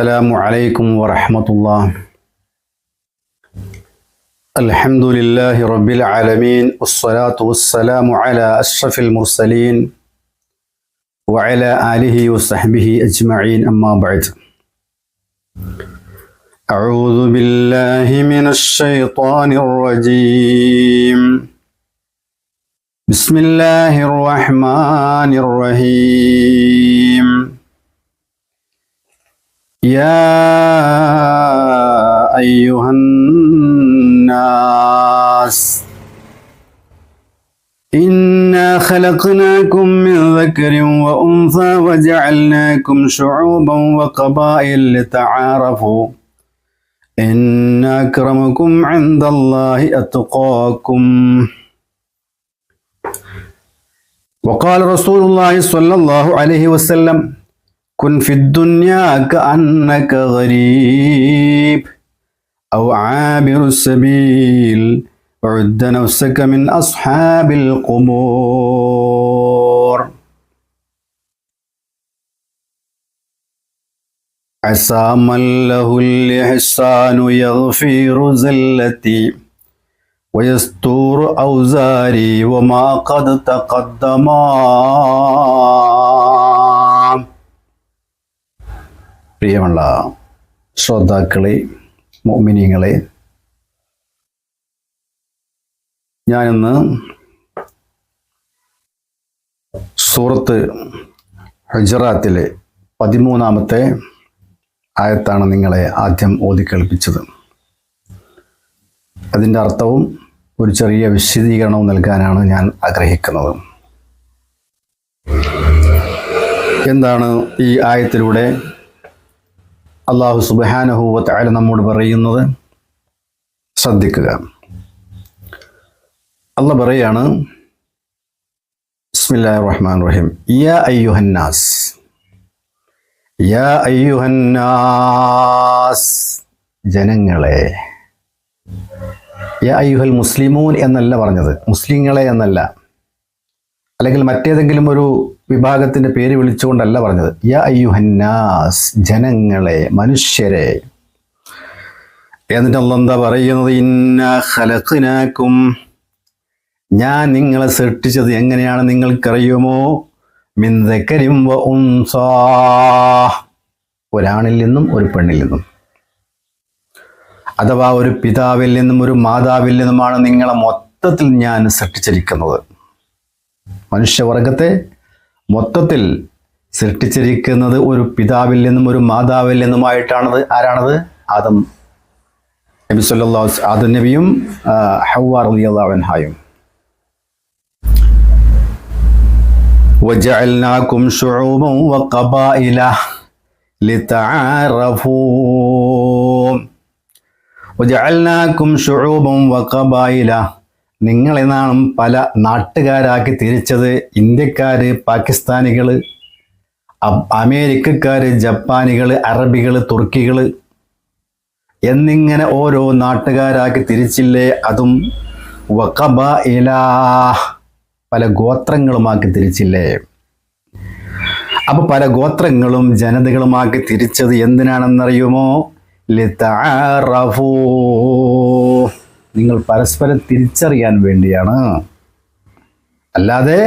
السلام عليكم ورحمة الله. الحمد لله رب العالمين والصلاة والسلام على أشرف المرسلين وعلى آله وصحبه أجمعين أما بعد. أعوذ بالله من الشيطان الرجيم. بسم الله الرحمن الرحيم. يا أيها الناس إنا خلقناكم من ذكر وأنثى وجعلناكم شعوبا وقبائل لتعارفوا. إن أكرمكم عند الله أتقاكم. وقال رسول الله صلى الله عليه وسلم كن في الدنيا كأنك غريب أو عابر السبيل وعد نفسك من أصحاب القبور. عسى من له الإحسان يغفر زلتي ويستور أوزاري وما قد تقدما. പ്രിയമുള്ള ശ്രോതാക്കളെ മോമിനിയങ്ങളെ ഞാനിന്ന് സൂറത്ത് ഹുജറാത്തിലെ പതിമൂന്നാമത്തെ ആയത്താണ് നിങ്ങളെ ആദ്യം ഓതിക്കേൾപ്പിച്ചത്. അതിന്റെ അർത്ഥവും ഒരു ചെറിയ വിശദീകരണവും നൽകാനാണ് ഞാൻ ആഗ്രഹിക്കുന്നത്. എന്താണ് ഈ ആയത്തിലൂടെ അള്ളാഹു സുബാനഹൂവത്ത് അയാൾ നമ്മോട് പറയുന്നത് ശ്രദ്ധിക്കുക. അല്ല പറയാണ് റഹ്മാൻ റഹീം യാ അയ്യുഹന്നാസ്. യാ അയ്യുഹന്നാസ്. ജനങ്ങളെ. യാ അയ്യുഹൽ മുസ്ലിമൂൻ എന്നല്ല പറഞ്ഞത്. മുസ്ലിങ്ങളെ എന്നല്ല. അല്ലെങ്കിൽ മറ്റേതെങ്കിലും ഒരു വിഭാഗത്തിന്റെ പേര് വിളിച്ചുകൊണ്ടല്ല പറഞ്ഞത്. യാ അയ്യുഹന്നാസ് ജനങ്ങളെ മനുഷ്യരെ. എന്നിട്ട് എന്താ പറയുന്നത്? ഇന്ന ഹലത്തിനാക്കും ഞാൻ നിങ്ങളെ സൃഷ്ടിച്ചത് എങ്ങനെയാണ് നിങ്ങൾക്കറിയുമോ? മിന്തക്കരിം ഒരാണിൽ നിന്നും ഒരു പെണ്ണിൽ നിന്നും. അഥവാ ഒരു പിതാവിൽ നിന്നും ഒരു മാതാവിൽ നിന്നുമാണ് നിങ്ങളെ മൊത്തത്തിൽ ഞാൻ സൃഷ്ടിച്ചിരിക്കുന്നത്. മനുഷ്യവർഗത്തെ മൊത്തത്തിൽ സൃഷ്ടിച്ചിരിക്കുന്നത് ഒരു പിതാവിൽ നിന്നും ഒരു മാതാവിൽ നിന്നുമായിട്ടാണത് ആരാണത് ആദം നബി സല്ലാ ആദം നബിയും ഹവാർ അലിയാവൻഹായും وجعلناكم شعوبا وقبائل لتعارفوا وجعلناكم شعوبا وقبائل നിങ്ങളെ നാം പല നാട്ടുകാരാക്കി തിരിച്ചത്. ഇന്ത്യക്കാര് പാകിസ്ഥാനികൾ അമേരിക്കക്കാര് ജപ്പാനികൾ അറബികൾ തുർക്കികൾ എന്നിങ്ങനെ ഓരോ നാട്ടുകാരാക്കി തിരിച്ചില്ലേ? അതും വക്കബ ഇലാ പല ഗോത്രങ്ങളുമാക്കി തിരിച്ചില്ലേ? അപ്പൊ പല ഗോത്രങ്ങളും ജനതകളുമാക്കി തിരിച്ചത് എന്തിനാണെന്നറിയുമോ? ലിതഅറഫൂ നിങ്ങൾ പരസ്പരം തിരിച്ചറിയാൻ വേണ്ടിയാണ്. അല്ലാതെ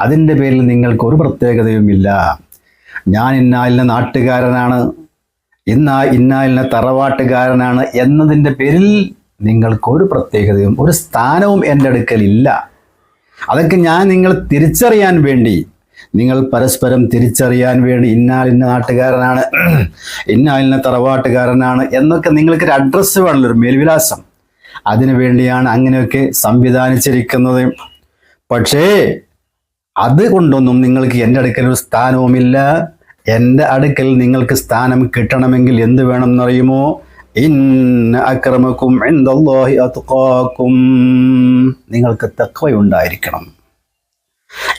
അതിന്റെ പേരിൽ നിങ്ങൾക്ക് ഒരു പ്രത്യേകതയുമില്ല ഞാൻ ഇന്നാലിന നാട്ടുകാരനാണ്. ഇന്നാ ഇന്നാലിന തറവാട്ടുകാരനാണ് എന്നതിന്റെ പേരിൽ നിങ്ങൾക്കൊരു പ്രത്യേകതയും ഒരു സ്ഥാനവും എന്റെ അടുക്കലില്ല അതൊക്കെ ഞാൻ നിങ്ങൾ തിരിച്ചറിയാൻ വേണ്ടി നിങ്ങൾ പരസ്പരം തിരിച്ചറിയാൻ വേണ്ടി ഇന്നാൽ ഇന്ന നാട്ടുകാരനാണ് ഇന്നാലിന് ഇന്ന തറവാട്ടുകാരനാണ് എന്നൊക്കെ നിങ്ങൾക്ക് ഒരു അഡ്രസ്സ് വേണമല്ലോ ഒരു മേൽവിലാസം. അതിനു വേണ്ടിയാണ് അങ്ങനെയൊക്കെ സംവിധാനിച്ചിരിക്കുന്നത്. പക്ഷേ അതുകൊണ്ടൊന്നും നിങ്ങൾക്ക് എന്റെ അടുക്കൽ ഒരു സ്ഥാനവുമില്ല. എന്റെ അടുക്കൽ നിങ്ങൾക്ക് സ്ഥാനം കിട്ടണമെങ്കിൽ എന്ത് വേണം എന്നറിയുമോ എന്തല്ലാഹി അത്കാക്കും നിങ്ങൾക്ക് തക്വയുണ്ടായിരിക്കണം.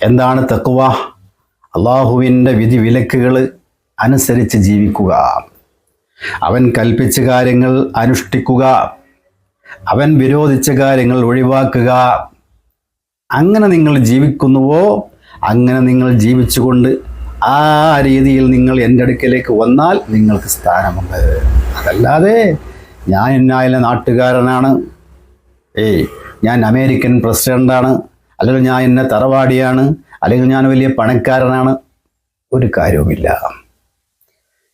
എന്താണ് തക്വ? അള്ളാഹുവിന്റെ വിധി വിലക്കുകൾ അനുസരിച്ച് ജീവിക്കുക. അവൻ കൽപ്പിച്ച കാര്യങ്ങൾ അനുഷ്ഠിക്കുക. അവൻ വിരോധിച്ച കാര്യങ്ങൾ ഒഴിവാക്കുക. അങ്ങനെ നിങ്ങൾ ജീവിക്കുന്നുവോ? അങ്ങനെ നിങ്ങൾ ജീവിച്ചുകൊണ്ട് ആ രീതിയിൽ നിങ്ങൾ എന്റെ അടുക്കലേക്ക് വന്നാൽ നിങ്ങൾക്ക് സ്ഥാനമുണ്ട്. അതല്ലാതെ ഞാൻ എന്നായാലും നാട്ടുകാരനാണ്. ഏയ് ഞാൻ അമേരിക്കൻ പ്രസിഡന്റാണ് അല്ലെങ്കിൽ ഞാൻ എന്നെ തറവാടിയാണ്. അല്ലെങ്കിൽ ഞാൻ വലിയ പണക്കാരനാണ്. ഒരു കാര്യവുമില്ല.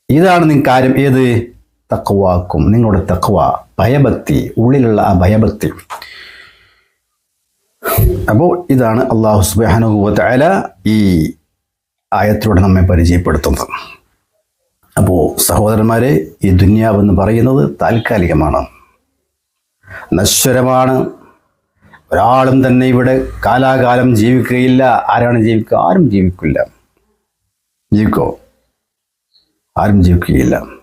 ഇതാണ് നിങ്ങൾ കാര്യം. ഏത്? തക്വാക്കും. നിങ്ങളുടെ തക്വ ഭയഭക്തി ഉള്ളിലുള്ള ആ ഭയഭക്തി. അപ്പോൾ ഇതാണ് അള്ളാഹു സുബാനുഭവത്തല ഈ ആയത്തിലൂടെ നമ്മെ പരിചയപ്പെടുത്തുന്നത്. അപ്പോൾ സഹോദരന്മാരെ ഈ ദുന്യാവെന്ന് പറയുന്നത് താൽക്കാലികമാണ്. നശ്വരമാണ്. ഒരാളും തന്നെ ഇവിടെ കാലാകാലം ജീവിക്കുകയില്ല. ആരാണ് ജീവിക്കുക? ആരും ജീവിക്കില്ല. ജീവിക്കോ? ആരും ജീവിക്കുകയില്ല.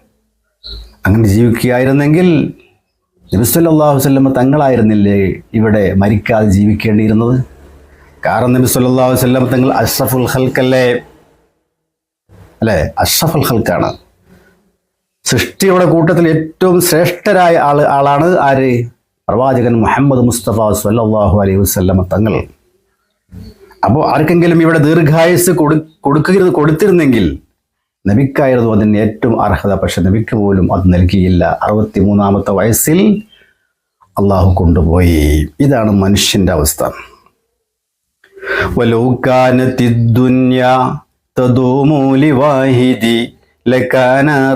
അങ്ങനെ ജീവിക്കുകയായിരുന്നെങ്കിൽ നബിസ്വല്ലാഹു വല്ലമ തങ്ങളായിരുന്നില്ലേ ഇവിടെ മരിക്കാതെ ജീവിക്കേണ്ടിയിരുന്നത്? കാരണം നബി സല്ലല്ലാഹു അലൈഹി വസല്ലം തങ്ങൾ അഷ്റഫുൽ ഹൽക്കല്ലേ അല്ലേ? അഷ്റഫുൽ ഹൽക്കാണ് സൃഷ്ടിയുടെ കൂട്ടത്തിൽ ഏറ്റവും ശ്രേഷ്ഠരായ ആൾ ആളാണ് ആര്? പ്രവാചകൻ മുഹമ്മദ് മുസ്തഫ സല്ലല്ലാഹു അലൈഹി വസല്ലമ തങ്ങൾ. അപ്പോൾ ആർക്കെങ്കിലും ഇവിടെ ദീർഘായുസ് കൊടു കൊടുക്കരുത് കൊടുത്തിരുന്നെങ്കിൽ നബിക്കായിരുന്നു അതിന് ഏറ്റവും അർഹത പക്ഷെ നബിക്ക് പോലും അത് നൽകിയില്ല. അറുപത്തി മൂന്നാമത്തെ വയസ്സിൽ അള്ളാഹു കൊണ്ടുപോയി. ഇതാണ് മനുഷ്യന്റെ അവസ്ഥ.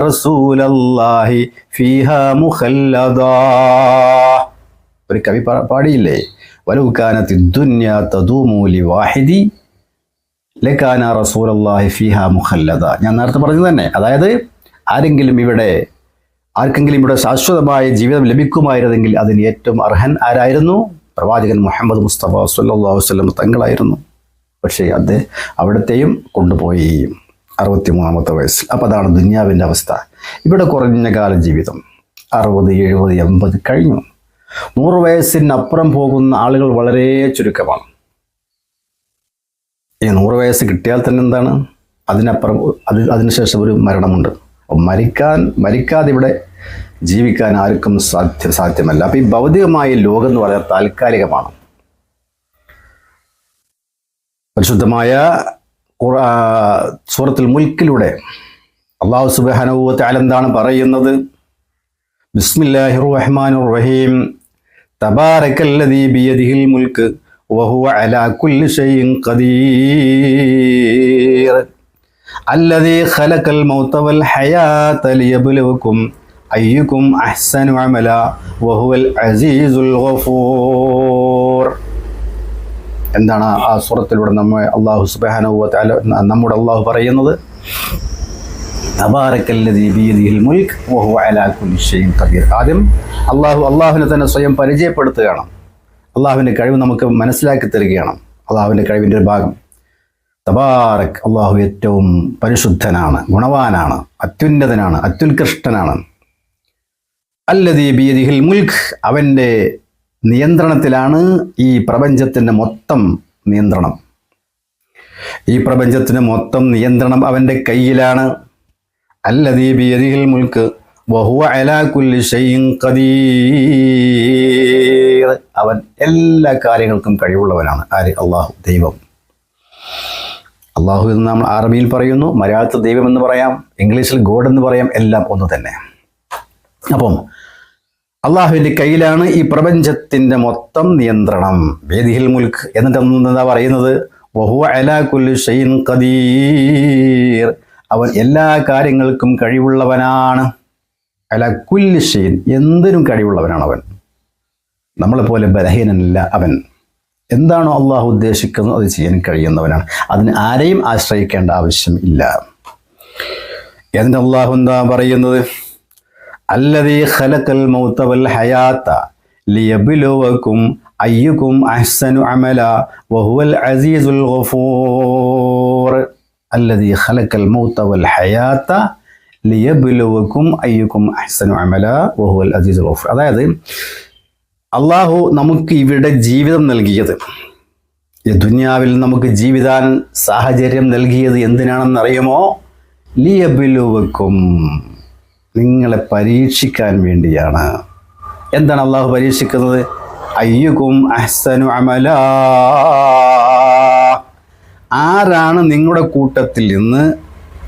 റസൂലല്ലാഹി ഒരു കവി പാടിയില്ലേ? വലൗക്കാനത്തി ദുന്യ തദൂമൂലി വാഹിദി ലക്കാന റസൂലല്ലാഹി ഫിഹ ഞാൻ നേരത്തെ പറഞ്ഞു തന്നെ അതായത് ആരെങ്കിലും ഇവിടെ ആർക്കെങ്കിലും ഇവിടെ ശാശ്വതമായ ജീവിതം ലഭിക്കുമായിരുന്നെങ്കിൽ അതിന് ഏറ്റവും അർഹൻ ആരായിരുന്നു? പ്രവാചകൻ മുഹമ്മദ് മുസ്തഫ സല്ലല്ലാഹു വസ്ലം തങ്ങളായിരുന്നു. പക്ഷേ അത് അവിടത്തെയും കൊണ്ടുപോയി. അറുപത്തി മൂന്നാമത്തെ വയസ്സിൽ. അപ്പോൾ അതാണ് ദുന്യാവിന്റെ അവസ്ഥ. ഇവിടെ കുറഞ്ഞ കാല ജീവിതം. അറുപത് എഴുപത് എൺപത് കഴിഞ്ഞു. നൂറ് വയസ്സിനപ്പുറം പോകുന്ന ആളുകൾ വളരെ ചുരുക്കമാണ്. ഈ നൂറ് വയസ്സ് കിട്ടിയാൽ തന്നെ എന്താണ്? അതിനപ്പുറം അത് അതിനുശേഷം ഒരു മരണമുണ്ട്. അപ്പം മരിക്കാൻ മരിക്കാതെ ഇവിടെ ജീവിക്കാൻ ആർക്കും സാധ്യ സാധ്യമല്ല. അപ്പം ഈ ഭൗതികമായ ലോകം എന്ന് പറയുന്നത് താൽക്കാലികമാണ്. പരിശുദ്ധമായ സൂറത്തിൽ മുൽക്കിലൂടെ അള്ളാഹു സുബാനുഭവത്തെ എന്താണ് പറയുന്നത്? ബിസ്മില്ലാഹിർ റഹ്മാനിർ റഹീം. തബാറക്കല്ലദീ ബിയദിഹിൽ മുൽക്ക് വഹുവ അലാ കുല്ലി ഷൈഇൻ ഖദീർ الذي خلق الموت والحياة ليبلوكم أيكم أحسن عملا وهو العزيز الغفور എന്താണ് ആ സൂറത്തിലൂടെ നമ്മെ അള്ളാഹു സുബാനുവ നമ്മുടെ അള്ളാഹു പറയുന്നത് തബാറക്കല്ലദീ ബിയദിഹിൽ മുൽക്ക് വഹുവ അലാ കുല്ലി ഷൈഇൻ ഖദീർ ആദ്യം അള്ളാഹു അള്ളാഹുവിനെ തന്നെ സ്വയം പരിചയപ്പെടുത്തുകയാണ് അള്ളാഹുവിന്റെ കഴിവ് നമുക്ക് മനസ്സിലാക്കി തരികയാണ്. അള്ളാഹുവിന്റെ കഴിവിന്റെ ഒരു ഭാഗം. തബാറക് അള്ളാഹു ഏറ്റവും പരിശുദ്ധനാണ് ഗുണവാനാണ് അത്യുന്നതനാണ് അത്യുത്കൃഷ്ടനാണ് അല്ലതീ ബീദിഹിൽ മുൽഖ് അവന്റെ നിയന്ത്രണത്തിലാണ് ഈ പ്രപഞ്ചത്തിന്റെ മൊത്തം നിയന്ത്രണം. ഈ പ്രപഞ്ചത്തിന് മൊത്തം നിയന്ത്രണം അവന്റെ കയ്യിലാണ്. അല്ലതീ ബിയദിഹിൽ മുൽക്ക് വഹുവ അലാ കുല്ലി ഷൈഇൻ ഖദീർ. അവൻ എല്ലാ കാര്യങ്ങൾക്കും കഴിവുള്ളവനാണ്. ആര്? അള്ളാഹു ദൈവം. അള്ളാഹു എന്ന് നമ്മൾ അറബിയിൽ പറയുന്നു മലയാളത്തിൽ ദൈവം എന്ന് പറയാം ഇംഗ്ലീഷിൽ ഗോഡ് എന്ന് പറയാം എല്ലാം ഒന്ന് തന്നെ. അപ്പം അള്ളാഹുവിന്റെ കയ്യിലാണ് ഈ പ്രപഞ്ചത്തിന്റെ മൊത്തം നിയന്ത്രണം. വേദിഹിൽ മുൽക്ക്. എന്നിട്ട് എന്താ പറയുന്നത്? വഹുവ അലാ കുല്ലി ഷൈൻ ഖദീർ. അവൻ എല്ലാ കാര്യങ്ങൾക്കും കഴിവുള്ളവനാണ്. അല കുല്ലി ഷൈൻ. എന്തിനും കഴിവുള്ളവനാണ് അവൻ. നമ്മളെപ്പോലെ ബലഹീനനല്ല അവൻ. എന്താണോ അള്ളാഹു ഉദ്ദേശിക്കുന്നത് അത് ചെയ്യാൻ കഴിയുന്നവനാണ്. അതിന് ആരെയും ആശ്രയിക്കേണ്ട ആവശ്യം ഇല്ല. എന്നിട്ട് അള്ളാഹു എന്താ പറയുന്നത്? അല്ലതീ ഖലഖൽ മൗത വൽ ഹയാത്ത ലിയബ്ലുവക്കും അയ്യുക്കും അഹ്സനു അമല വഹുവൽ അസീസുൽ ഗഫൂർ. അല്ലതീ ഖലഖൽ മൗത വൽ ഹയാത്ത ലിയബ്ലുവക്കും അയ്യുക്കും അഹ്സനു അമല വഹുവൽ അസീസുൽ ഗഫൂർ. അതായത് അള്ളാഹു നമുക്ക് ഇവിടെ ജീവിതം നൽകിയത്. ഈ ദുനിയാവിൽ നമുക്ക് ജീവിതാൻ സാഹചര്യം നൽകിയത് എന്തിനാണെന്നറിയുമോ ലിയബിലുവക്കും നിങ്ങളെ പരീക്ഷിക്കാൻ വേണ്ടിയാണ്. എന്താണ് അള്ളാഹു പരീക്ഷിക്കുന്നത്? അയ്യുക്കും അഹ്സനു അമല. ആരാണ് നിങ്ങളുടെ കൂട്ടത്തിൽ നിന്ന്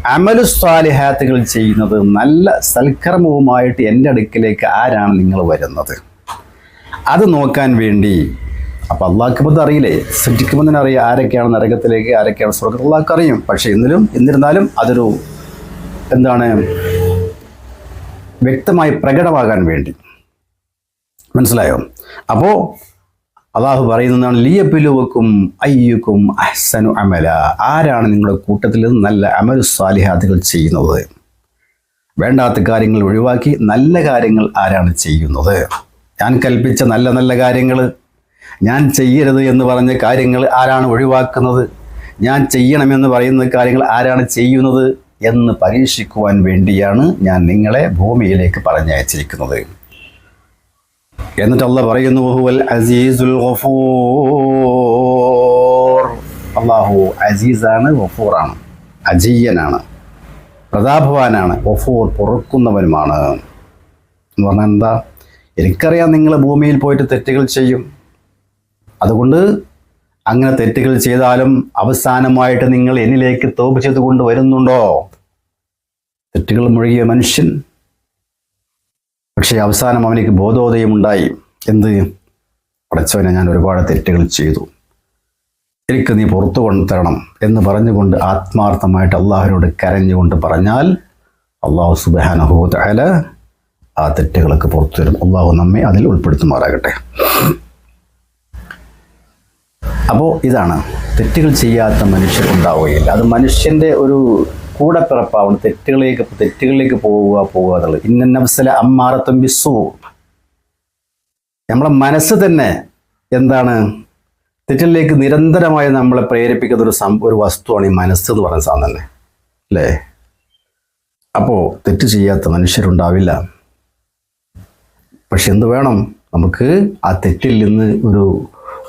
അമലു സ്വാലിഹാത്തുകൾ ചെയ്യുന്നത്? നല്ല സൽക്കർമ്മവുമായിട്ട് എന്റെ അടുക്കിലേക്ക് ആരാണ് നിങ്ങൾ വരുന്നത്? അത് നോക്കാൻ വേണ്ടി. അപ്പോൾ അള്ളാഹ്ക്ക് ഇപ്പം അറിയില്ലേ? സൃഷ്ടിക്കുമ്പോൾ അറിയാം ആരൊക്കെയാണ് നരകത്തിലേക്ക് ആരൊക്കെയാണ് സ്വർഗത്തിൽ അള്ളാഹ്ക്ക് അറിയും. പക്ഷേ എന്നിലും എന്നിരുന്നാലും അതൊരു എന്താണ്? വ്യക്തമായി പ്രകടമാകാൻ വേണ്ടി. മനസ്സിലായോ? അപ്പോൾ അള്ളാഹു പറയുന്നതാണ് ലിയബിലുവക്കും അയ്യുക്കും അഹ്സനു അമല. ആരാണ് നിങ്ങളുടെ കൂട്ടത്തിൽ നല്ല അമലു സ്വാലിഹാദികൾ ചെയ്യുന്നത്? വേണ്ടാത്ത കാര്യങ്ങൾ ഒഴിവാക്കി നല്ല കാര്യങ്ങൾ ആരാണ് ചെയ്യുന്നത്? ഞാൻ കൽപ്പിച്ച നല്ല നല്ല കാര്യങ്ങൾ ഞാൻ ചെയ്യരുത് എന്ന് പറഞ്ഞ കാര്യങ്ങൾ ആരാണ് ഒഴിവാക്കുന്നത്? ഞാൻ ചെയ്യണമെന്ന് പറയുന്ന കാര്യങ്ങൾ ആരാണ് ചെയ്യുന്നത് എന്ന് പരീക്ഷിക്കുവാൻ വേണ്ടിയാണ് ഞാൻ നിങ്ങളെ ഭൂമിയിലേക്ക് പറഞ്ഞയച്ചിരിക്കുന്നത്. എന്നിട്ട് പറയുന്നു ഹുവൽ അസീസുൽ ഗഫൂർ. അള്ളാഹു അസീസാണ് ഗഫൂറാണ് അജീയനാണ് പ്രതാഭവാനാണ് ഗഫൂർ പൊറുക്കുന്നവനുമാണ്. എന്ന് പറഞ്ഞാൽ എന്താ? എനിക്കറിയാം നിങ്ങൾ ഭൂമിയിൽ പോയിട്ട് തെറ്റുകൾ ചെയ്യും. അതുകൊണ്ട് അങ്ങനെ തെറ്റുകൾ ചെയ്താലും അവസാനമായിട്ട് നിങ്ങൾ എന്നിലേക്ക് തോപ് ചെയ്തുകൊണ്ട് വരുന്നുണ്ടോ? തെറ്റുകൾ മുഴുകിയ മനുഷ്യൻ. പക്ഷേ അവസാനം അവനിക്ക് ബോധോദയം ഉണ്ടായി. എന്ത്? പടച്ചവനെ ഞാൻ ഒരുപാട് തെറ്റുകൾ ചെയ്തു. എനിക്ക് നീ പുറത്തു കൊണ്ടുതരണം എന്ന് പറഞ്ഞുകൊണ്ട് ആത്മാർത്ഥമായിട്ട് അള്ളാഹുവിനോട് കരഞ്ഞുകൊണ്ട് പറഞ്ഞാൽ അള്ളാഹു സുബാനഹൂത് അല ആ തെറ്റുകളൊക്കെ പുറത്തു തരും അള്ളാഹു നമ്മെ അതിൽ ഉൾപ്പെടുത്തുമാറാകട്ടെ. അപ്പോൾ ഇതാണ്. തെറ്റുകൾ ചെയ്യാത്ത മനുഷ്യർ ഉണ്ടാവുകയില്ല. അത് മനുഷ്യന്റെ ഒരു കൂടെ പിറപ്പാവണം തെറ്റുകളിലേക്ക് തെറ്റുകളിലേക്ക് പോവുക പോവുക എന്നുള്ളത്. ഇന്ന അമ്മാറത്തും ബിസു നമ്മളെ മനസ്സ് തന്നെ എന്താണ്? തെറ്റിലേക്ക് നിരന്തരമായി നമ്മളെ പ്രേരിപ്പിക്കുന്ന ഒരു സം ഒരു വസ്തുവാണ് ഈ മനസ്സ് എന്ന് പറയുന്ന സാധനം തന്നെ. അല്ലേ? അപ്പോൾ തെറ്റ് ചെയ്യാത്ത മനുഷ്യരുണ്ടാവില്ല. പക്ഷെ എന്ത് വേണം? നമുക്ക് ആ തെറ്റിൽ നിന്ന് ഒരു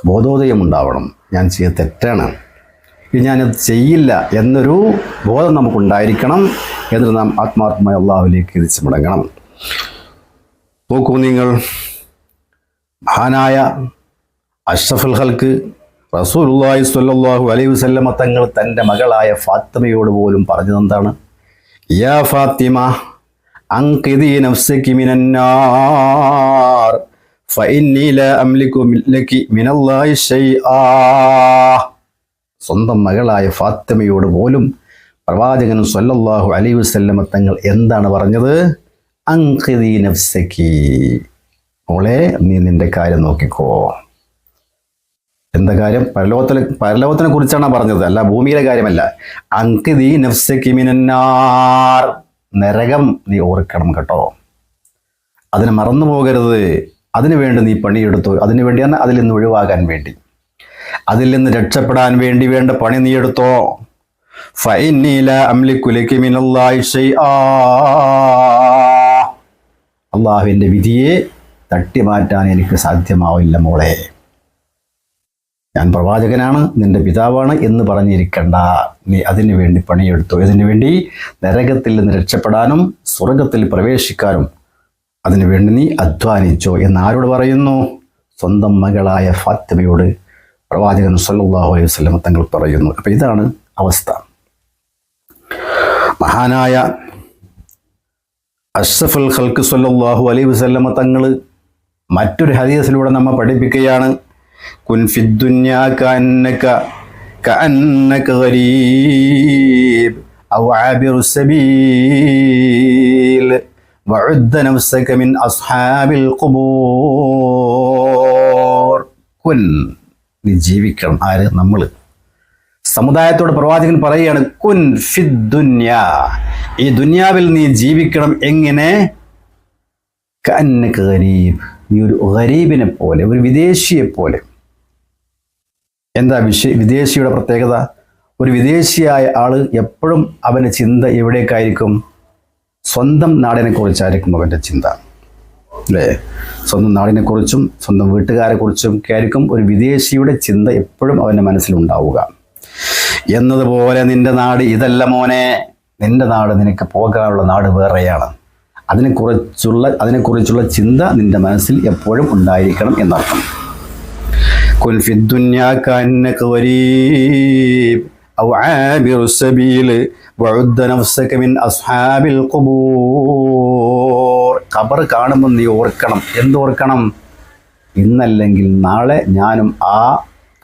ബോധോദയം ഉണ്ടാവണം. ഞാൻ ചെയ്ത തെറ്റാണ്. ഇത് ഞാനത് ചെയ്യില്ല എന്നൊരു ബോധം നമുക്കുണ്ടായിരിക്കണം എന്നിട്ട് നാം ആത്മാർത്ഥമായ അള്ളാഹുലേക്ക് തിരിച്ചു മടങ്ങണം. നോക്കൂ നിങ്ങൾ. മഹാനായ അഷ്റഫുൽ ഹൽക്ക് റസൂലുള്ളാഹി സ്വല്ലല്ലാഹു അലൈഹി വസല്ലമ തങ്ങൾ തന്റെ മകളായ ഫാത്തിമയോട് പോലും പറഞ്ഞതെന്താണ്? യാ ഫാത്തിമ മിനന്നാർ. ഫഇന്നി ലാ മിനല്ലാഹി സ്വന്തം മകളായ ഫാത്തിമയോട് പോലും പ്രവാചകൻ സല്ലല്ലാഹു അലൈഹി വസല്ലമ തങ്ങൾ എന്താണ് പറഞ്ഞത്? നഫ്സക്കി മോളെ നീ നിന്റെ കാര്യം നോക്കിക്കോ. എന്താ കാര്യം? പരലോകത്തിലെ പരലോകത്തിനെ കുറിച്ചാണ് പറഞ്ഞത്? അല്ല ഭൂമിയിലെ കാര്യമല്ല. അങ്കിതി നഫ്സക്കി മിനന്നാർ. നരകം നീ ഓർക്കണം കേട്ടോ. അതിനെ മറന്നു പോകരുത്. അതിനുവേണ്ടി നീ പണിയെടുത്തു. അതിനു വേണ്ടിയാണ് അതിൽ നിന്ന് ഒഴിവാകാൻ വേണ്ടി. അതിൽ നിന്ന് രക്ഷപ്പെടാൻ വേണ്ടി വേണ്ട പണി നീ എടുത്തോ. ഫൈനീല ഷൈആ. അള്ളാഹുവിന്റെ വിധിയെ തട്ടിമാറ്റാൻ എനിക്ക് സാധ്യമാവില്ല മോളെ. ഞാൻ പ്രവാചകനാണ് നിന്റെ പിതാവാണ് എന്ന് പറഞ്ഞിരിക്കണ്ട. നീ അതിനു വേണ്ടി പണിയെടുത്തു. ഇതിനു വേണ്ടി നരകത്തിൽ നിന്ന് രക്ഷപ്പെടാനും സ്വർഗത്തിൽ പ്രവേശിക്കാനും അതിനുവേണ്ടി നീ അധ്വാനിച്ചോ എന്ന് ആരോട് പറയുന്നു? സ്വന്തം മകളായ ഫാത്തിമയോട് പ്രവാചകൻ സല്ലല്ലാഹു അലൈഹി വസ്ലം തങ്ങൾ പറയുന്നു. അപ്പം ഇതാണ് അവസ്ഥ. മഹാനായ അഷ്റഫുൽ ഖൽക്ക് സല്ലല്ലാഹു അലൈഹി വസല്ലമ തങ്ങൾ മറ്റൊരു ഹദീസിലൂടെ നമ്മെ പഠിപ്പിക്കുകയാണ്. കുൻ ഗരീബ് ഔ അസ്ഹാബിൽ ഖുബൂർ. ജീവിക്കണം. ആര്? നമ്മൾ. സമുദായത്തോട് പ്രവാചകൻ പറയുകയാണ് കുൻ ഫിദ്ദുന്യ ഈ ദുന്യാവിൽ നീ ജീവിക്കണം. എങ്ങനെ? കന്നക്ക് ഗരീബ്. നീ ഒരു ഗരീബിനെ പോലെ ഒരു വിദേശിയെ പോലെ. എന്താ വിശ വിദേശിയുടെ പ്രത്യേകത? ഒരു വിദേശിയായ ആൾ എപ്പോഴും അവന്റെ ചിന്ത എവിടേക്കായിരിക്കും? സ്വന്തം നാടിനെക്കുറിച്ചായിരിക്കും അവന്റെ ചിന്ത. അല്ലേ? സ്വന്തം നാടിനെക്കുറിച്ചും സ്വന്തം വീട്ടുകാരെക്കുറിച്ചും ആയിരിക്കും ഒരു വിദേശിയുടെ ചിന്ത എപ്പോഴും അവന്റെ മനസ്സിലുണ്ടാവുക. എന്നതുപോലെ നിന്റെ നാട് ഇതല്ല മോനെ. നിന്റെ നാട് നിനക്ക് പോകാനുള്ള നാട് വേറെയാണ്. അതിനെക്കുറിച്ചുള്ള അതിനെക്കുറിച്ചുള്ള ചിന്ത നിന്റെ മനസ്സിൽ എപ്പോഴും ഉണ്ടായിരിക്കണം എന്നർത്ഥം. കുൻ ഫി ദുന്യാ കാന്നക വരീബ് ഔ ആബിർ സബീൽ വഉദ്ദ നഫ്സക മിൻ അസ്ഹാബിൽ ഖുബൂർ ഖബർ കാണുമ്പോൾ നീ ഓർക്കണം. എന്തോർക്കണം ഇന്നല്ലെങ്കിൽ നാളെ ഞാനും ആ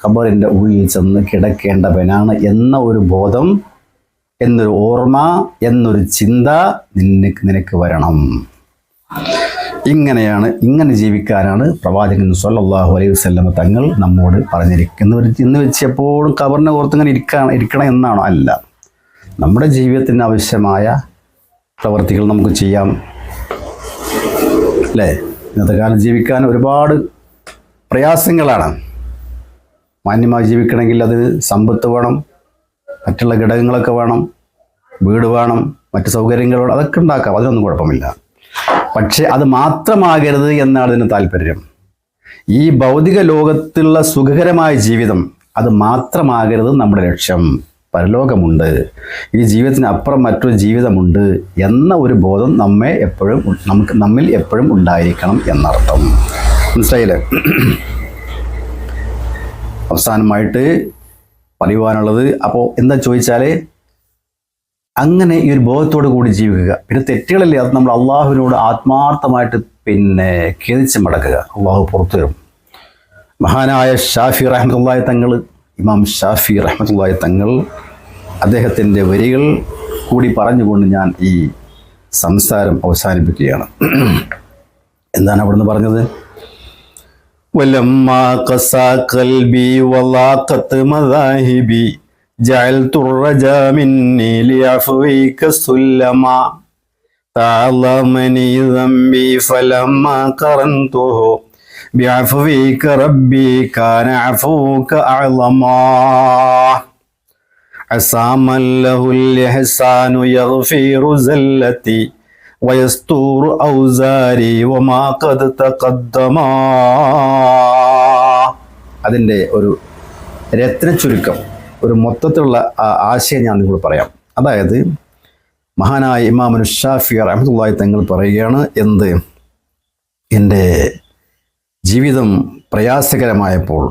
ഖബറിന്റെ ഉള്ളിൽ ചെന്ന് കിടക്കേണ്ടവനാണ് എന്ന ഒരു ബോധം എന്നൊരു ഓർമ്മ എന്നൊരു ചിന്ത നിനക്ക് നിനക്ക് വരണം. ഇങ്ങനെയാണ് ഇങ്ങനെ ജീവിക്കാനാണ് പ്രവാചകൻ സല്ലല്ലാഹു അലൈഹി വസല്ലം തങ്ങൾ നമ്മോട് പറഞ്ഞിരിക്കുന്നത്. ഇന്ന് വെച്ച് എപ്പോഴും ഓർത്തിങ്ങനെ ഇരിക്കണം ഇരിക്കണം എന്നാണോ? അല്ല. നമ്മുടെ ജീവിതത്തിന് ആവശ്യമായ പ്രവർത്തികൾ നമുക്ക് ചെയ്യാം. അല്ലേ? ഇന്നത്തെ കാലം ജീവിക്കാൻ ഒരുപാട് പ്രയാസങ്ങളാണ്. മാന്യമായി ജീവിക്കണമെങ്കിൽ അത് സമ്പത്ത് വേണം മറ്റുള്ള ഘടകങ്ങളൊക്കെ വേണം വീട് വേണം മറ്റ് സൗകര്യങ്ങൾ അതൊക്കെ ഉണ്ടാക്കാം. അതിനൊന്നും കുഴപ്പമില്ല. പക്ഷെ അത് മാത്രമാകരുത് എന്നാണ് ഇതിന് താല്പര്യം. ഈ ഭൗതിക ലോകത്തുള്ള സുഖകരമായ ജീവിതം അത് മാത്രമാകരുത് നമ്മുടെ ലക്ഷ്യം. പരലോകമുണ്ട്. ഈ ജീവിതത്തിന് അപ്പുറം മറ്റൊരു ജീവിതമുണ്ട് എന്ന ഒരു ബോധം നമ്മെ എപ്പോഴും നമുക്ക് നമ്മിൽ എപ്പോഴും ഉണ്ടായിരിക്കണം എന്നർത്ഥം. മനസ്സിലായില്ലേ? അവസാനമായിട്ട് പറയുവാനുള്ളത് അപ്പോൾ എന്താ ചോദിച്ചാൽ അങ്ങനെ ഈ ഒരു ബോധത്തോടു കൂടി ജീവിക്കുക പിന്നെ തെറ്റുകളില്ലേ അത് നമ്മൾ അള്ളാഹുവിനോട് ആത്മാർത്ഥമായിട്ട് പിന്നെ ഖേദിച്ച് മടക്കുക അള്ളാഹു പുറത്തു വരും മഹാനായ ഷാഫി റഹ്മത്തുള്ളാഹി തങ്ങൾ ഇമാം ഷാഫി റഹ്മത്തുള്ളാഹി തങ്ങൾ അദ്ദേഹത്തിൻ്റെ വരികൾ കൂടി പറഞ്ഞുകൊണ്ട് ഞാൻ ഈ സംസാരം അവസാനിപ്പിക്കുകയാണ് എന്താണ് അവിടുന്ന് പറഞ്ഞത് ولما قسى قلبي ولاقت مذاهبي جعلت الرجا مني لعفوك سلما تعظمني ذنبي فلما قرنته بعفوك ربي كان عفوك أعظما عسى من له الإحسان يغفر زلتي ويستور أوزاري وما قد تقدما അതിൻ്റെ ഒരു രത്ന ചുരുക്കം ഒരു മൊത്തത്തിലുള്ള ആശയം ഞാൻ നിങ്ങൾ പറയാം. അതായത് മഹാനായ ഇമാമനു ഷാഫി റഹ്മത്തുള്ളാഹി തങ്ങൾ പറയുകയാണ് എന്ത്? എന്റെ ജീവിതം പ്രയാസകരമായപ്പോൾ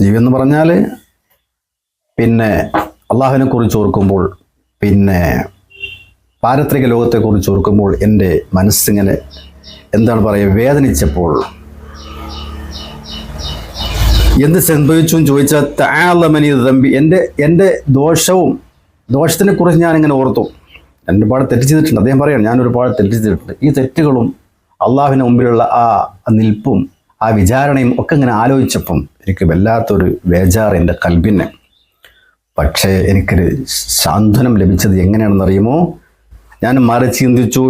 ജീവിതം എന്ന് പറഞ്ഞാൽ പിന്നെ അള്ളാഹുവിനെ കുറിച്ച് ഓർക്കുമ്പോൾ പിന്നെ പാരത്രിക ലോകത്തെക്കുറിച്ച് ഓർക്കുമ്പോൾ എന്റെ മനസ്സിങ്ങനെ എന്താണ് പറയുക വേദനിച്ചപ്പോൾ എന്ത് സംഭവിച്ചു എന്ന് ചോദിച്ചാൽ താളമനി തമ്പി എന്റെ എന്റെ ദോഷവും ദോഷത്തിനെ കുറിച്ച് ഞാനിങ്ങനെ ഓർത്തു. എന്റെ ഒരുപാട് തെറ്റ് ചെയ്തിട്ടുണ്ട്. അദ്ദേഹം പറയാണ് ഞാൻ ഒരുപാട് തെറ്റ് ചെയ്തിട്ടുണ്ട്. ഈ തെറ്റുകളും അള്ളാഹുവിന് മുമ്പിലുള്ള ആ നിൽപ്പും ആ വിചാരണയും ഒക്കെ ഇങ്ങനെ ആലോചിച്ചപ്പം എനിക്ക് വല്ലാത്തൊരു ബേജാറ് എന്റെ കൽബിനെ. പക്ഷേ എനിക്കൊരു സാന്ത്വനം ലഭിച്ചത് എങ്ങനെയാണെന്ന് അറിയുമോ? ഞാൻ മറി ചിന്തിച്ചു.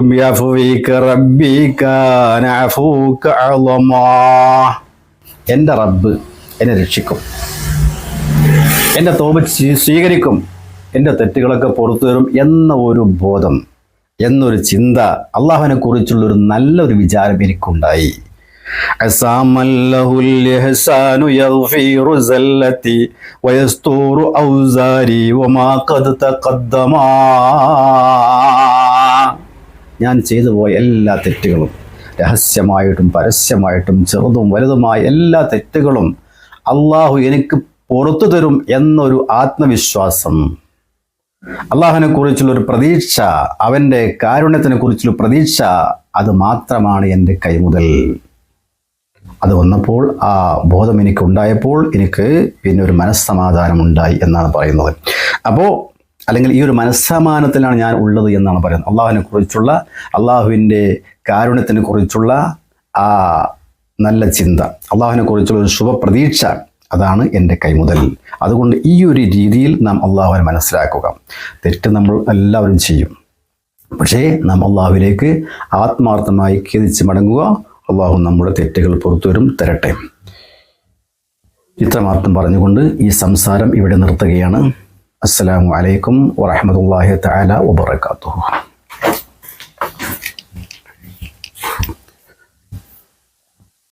എന്റെ റബ്ബ് എന്നെ രക്ഷിക്കും എൻ്റെ തോപ സ്വീകരിക്കും എൻ്റെ തെറ്റുകളൊക്കെ പുറത്തു തരും എന്ന ഒരു ബോധം എന്നൊരു ചിന്ത അള്ളാഹുവിനെ കുറിച്ചുള്ളൊരു നല്ലൊരു വിചാരം എനിക്കുണ്ടായി عسى له الإحسان يغفر زلتي ويستور أوزاري وما قد تقدما ഞാൻ ചെയ്തു പോയ എല്ലാ തെറ്റുകളും രഹസ്യമായിട്ടും പരസ്യമായിട്ടും ചെറുതും വലുതുമായ എല്ലാ തെറ്റുകളും അള്ളാഹു എനിക്ക് പുറത്തു തരും എന്നൊരു ആത്മവിശ്വാസം. അള്ളാഹുവിനെ കുറിച്ചുള്ള ഒരു പ്രതീക്ഷ അവന്റെ കാരുണ്യത്തിനെ കുറിച്ചുള്ള പ്രതീക്ഷ അത് മാത്രമാണ് എന്റെ കൈമുതൽ അത് വന്നപ്പോൾ ആ ബോധം എനിക്ക് ഉണ്ടായപ്പോൾ എനിക്ക് പിന്നെ ഒരു മനസ്സമാധാനം ഉണ്ടായി എന്നാണ് പറയുന്നത്. അപ്പോൾ അല്ലെങ്കിൽ ഈ ഒരു മനസ്സമാനത്തിലാണ് ഞാൻ ഉള്ളത് എന്നാണ് പറയുന്നത്. അള്ളാഹുവിനെ കുറിച്ചുള്ള അള്ളാഹുവിന്റെ കാരുണ്യത്തിനെ കുറിച്ചുള്ള ആ നല്ല ചിന്ത. അള്ളാഹുവിനെ കുറിച്ചുള്ള ഒരു ശുഭപ്രതീക്ഷ അതാണ് എന്റെ കൈമുതൽ. അതുകൊണ്ട് ഈ ഒരു രീതിയിൽ നാം അള്ളാഹുവിനെ മനസ്സിലാക്കുക. തെറ്റ് നമ്മൾ എല്ലാവരും ചെയ്യും. പക്ഷേ നാം അള്ളാഹുവിലേക്ക് ആത്മാർത്ഥമായി ഖേദിച്ച് മടങ്ങുക അള്ളാഹു നമ്മുടെ തെറ്റുകൾ പുറത്തുവരും തരട്ടെ. ഇത്രമാത്രം പറഞ്ഞുകൊണ്ട് ഈ സംസാരം ഇവിടെ നിർത്തുകയാണ്. അസ്സലാമു അലൈക്കും വറഹമത്തല്ലാഹി തആല വബറകാതുഹു.